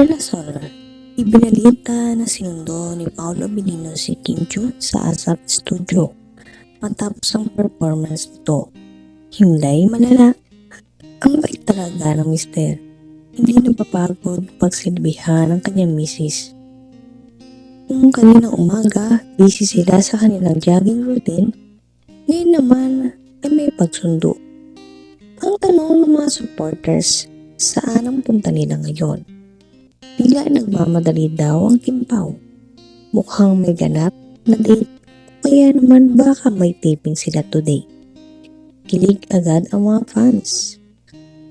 Solar, ibinalita na sinundo ni Paolo Benino si Kim Chu sa ASAP Studio matapos ang performance nito. Himlay malala. Ang bait talaga ng mister. Hindi napapagod pagsilbihan ng kanyang misis. Kung kaninang umaga, busy sila sa kanilang jogging routine, ngayon naman ay may pagsundo. Ang tanong ng mga supporters, saan ang punta nila ngayon? Tila nagmamadali daw ang Kimpaw. Mukhang may ganap na date. Kaya naman baka may taping sila today. Kilig agad ang mga fans.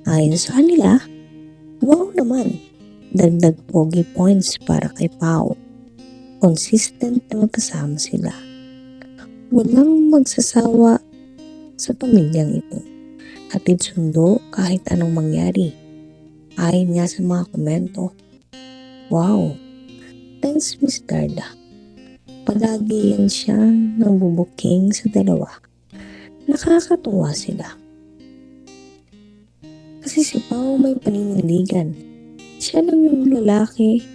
Ayon sa kanila, wow naman. Dagdag pogi points para kay Pao. Consistent na magkasama sila. Walang magsasawa sa pamilyang ito. Hatid sundo kahit anong mangyari. Ayon nga sa mga komento, Wow! Thanks, Miss Darla. Palagi yan siya nang bubuking sa dalawa. Nakakatuwa sila. Kasi si Pao may paninindigan. Siya lang yung lalaki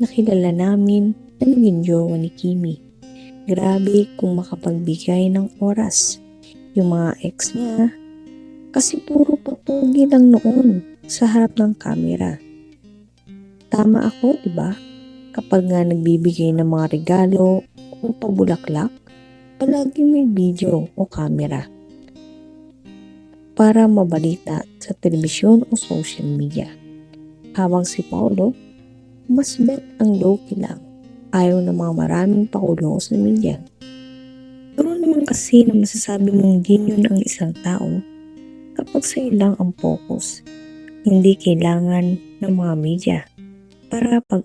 na kilala namin na naging jowa ni Kimi. Grabe kung makapagbigay ng oras. Yung mga ex niya, kasi puro papugi lang noon sa harap ng kamera. Tama ako, di ba? Kapag nga nagbibigay ng mga regalo o pabulaklak, palagi may video o camera para mabalita sa telebisyon o social media. Habang si Paolo, mas bet ang low-key lang. Ayaw ng mga maraming pakulong sa media. Pero naman kasi na masasabi mong genuine ang isang tao kapag sa ilang ang focus. Hindi kailangan ng mga media para pag